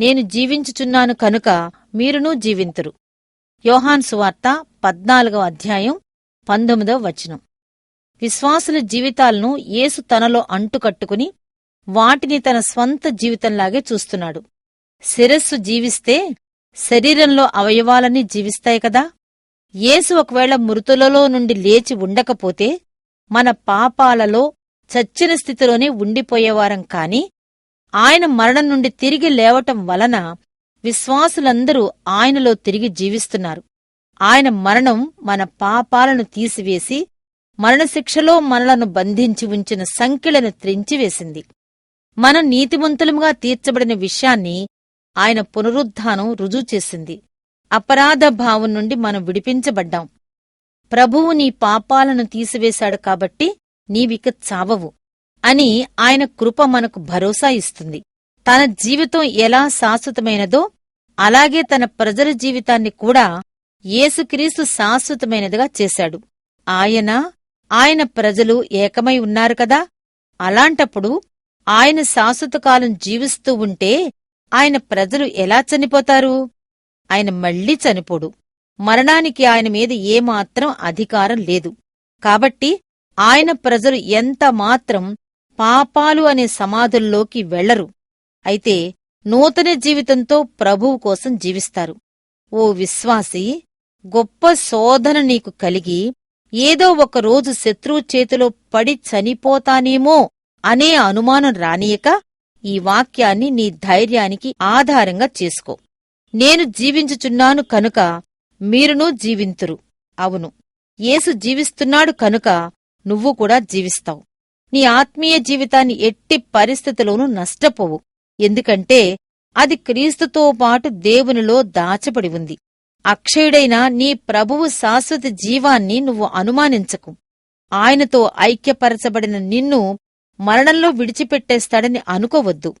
నేను జీవించుచున్నాను కనుక మీరునూ జీవింతురు. యోహాన్ సువార్త పద్నాలుగవ అధ్యాయం పంతొమ్మిదవ వచనం. విశ్వాసుల జీవితాలను యేసు తనలో అంటుకట్టుకుని వాటిని తన స్వంత జీవితంలాగే చూస్తున్నాడు. శిరస్సు జీవిస్తే శరీరంలో అవయవాలన్నీ జీవిస్తాయి కదా? యేసు ఒకవేళ మృతులలో నుండి లేచి ఉండకపోతే మన పాపాలలో చచ్చిన స్థితిలోనే ఉండిపోయేవారం కాని ఆయన మరణం నుండి తిరిగి లేవటం వలన విశ్వాసులందరూ ఆయనలో తిరిగి జీవిస్తున్నారు. ఆయన మరణం మన పాపాలను తీసివేసి మరణశిక్షలో మనలను బంధించి ఉంచిన సంఖ్యలను త్రించివేసింది. మన నీతిమంతులముగా తీర్చబడిన విషయాన్ని ఆయన పునరుద్ధానం రుజువు చేసింది. అపరాధ భావం నుండి మనం విడిపించబడ్డాం. ప్రభువు నీ పాపాలను తీసివేశాడు కాబట్టి నీవిక చావవు. అని ఆయన కృప మనకు భరోసా ఇస్తుంది. తన జీవితం ఎలా శాశ్వతమైనదో అలాగే తన ప్రజల జీవితాన్ని కూడా యేసుక్రీస్తు శాశ్వతమైనదిగా చేశాడు. ఆయన ఆయన ప్రజలు ఏకమై ఉన్నారు కదా? అలాంటప్పుడు ఆయన శాశ్వతకాలం జీవిస్తూ ఉంటే ఆయన ప్రజలు ఎలా చనిపోతారు? ఆయన మళ్ళీ చనిపోడు. మరణానికి ఆయన మీద ఏమాత్రం అధికారం లేదు. కాబట్టి ఆయన ప్రజలు ఎంత మాత్రం పాపాలు అనే సమాధుల్లోకి వెళ్ళరు. అయితే నూతన జీవితంతో ప్రభువు కోసం జీవిస్తారు. ఓ విశ్వాసి గొప్ప శోధన నీకు కలిగి ఏదో ఒక రోజు శత్రువు చేతిలో పడి చనిపోతానేమో అనే అనుమానం రానియక ఈ వాక్యాన్ని నీ ధైర్యానికి ఆధారంగా చేసుకో. నేను జీవించుచున్నాను కనుక మీరునూ జీవింతురు. అవును యేసు జీవిస్తున్నాడు కనుక నువ్వు కూడా జీవిస్తావు. నీ ఆత్మీయ జీవితాన్ని ఎట్టి పరిస్థితిలోనూ నష్టపోవు. ఎందుకంటే అది క్రీస్తుతో పాటు దేవునిలో దాచబడి ఉంది. అక్షయుడైన నీ ప్రభువు శాశ్వత జీవాన్ని నువ్వు అనుమానించకు. ఆయనతో ఐక్యపరచబడిన నిన్ను మరణంలో విడిచిపెట్టేస్తాడని అనుకోవద్దు.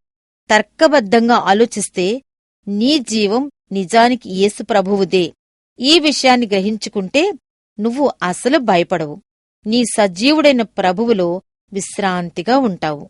తర్కబద్ధంగా ఆలోచిస్తే నీ జీవం నిజానికి యేసు ప్రభువుదే. ఈ విషయాన్ని గ్రహించుకుంటే నువ్వు అసలు భయపడవు. నీ సజీవుడైన ప్రభువులో విశ్రాంతిగా ఉంటావు.